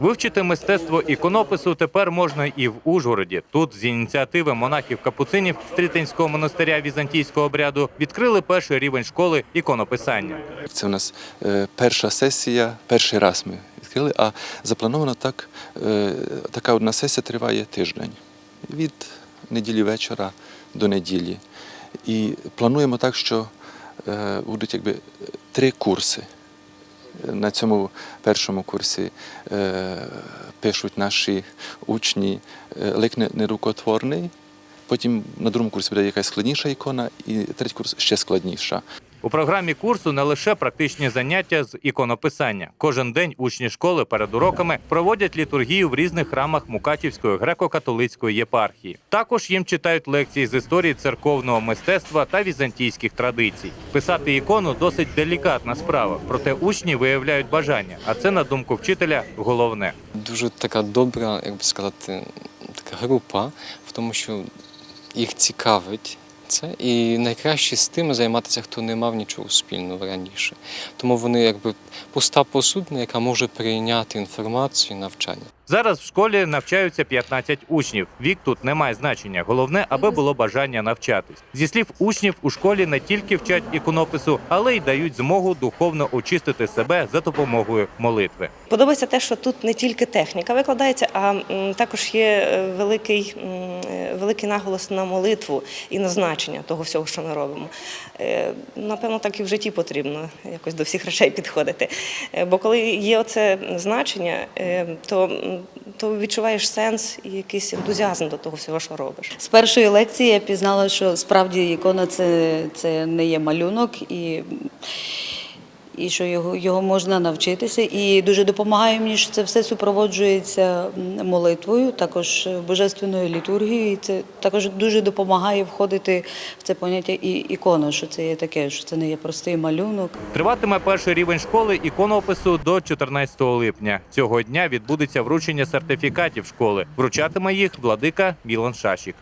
Вивчити мистецтво іконопису тепер можна і в Ужгороді. Тут з ініціативи монахів-капуцинів Стрітинського монастиря візантійського обряду відкрили перший рівень школи іконописання. Це у нас е, перша сесія, перший раз ми відкрили, а заплановано так, е, така одна сесія триває тиждень від неділі вечора до неділі. І плануємо так, що е, будуть якби три курси. На цьому першому курсі е, пишуть наші учні е, лик нерукотворний, потім на другому курсі буде якась складніша ікона, і третій курс ще складніша. У програмі курсу не лише практичні заняття з іконописання. Кожен день учні школи перед уроками проводять літургію в різних храмах Мукачівської греко-католицької єпархії. Також їм читають лекції з історії церковного мистецтва та візантійських традицій. Писати ікону досить делікатна справа, проте учні виявляють бажання, а це на думку вчителя головне. дуже така добра, як би сказати, така група в тому, що їх цікавить це, і найкраще з тим займатися, хто не мав нічого спільного раніше. Тому вони якби пуста посудина, яка може прийняти інформацію і навчання. Зараз в школі навчаються 15 учнів. Вік тут не має значення. Головне, аби було бажання навчатись. Зі слів учнів, у школі не тільки вчать іконопису, але й дають змогу духовно очистити себе за допомогою молитви. Подобається те, що тут не тільки техніка викладається, а також є е, великий, великий наголос на молитву і на значення того всього, що ми робимо. Е, Напевно, так і в житті потрібно якось до всіх речей підходити. Е, Бо коли є оце значення, е, то, то відчуваєш сенс і якийсь ентузіазм до того всього, що робиш. З першої лекції я пізнала, що справді ікона це, це не є малюнок і, і що його, його можна навчитися. І дуже допомагає мені, що це все супроводжується молитвою, також божественною літургією. І це також дуже допомагає входити в це поняття і ікона, що це є таке, що це не є простий малюнок. Триватиме перший рівень школи іконопису до 14 липня. Цього дня відбудеться вручення сертифікатів школи. Вручатиме їх владика Мілан Шашік.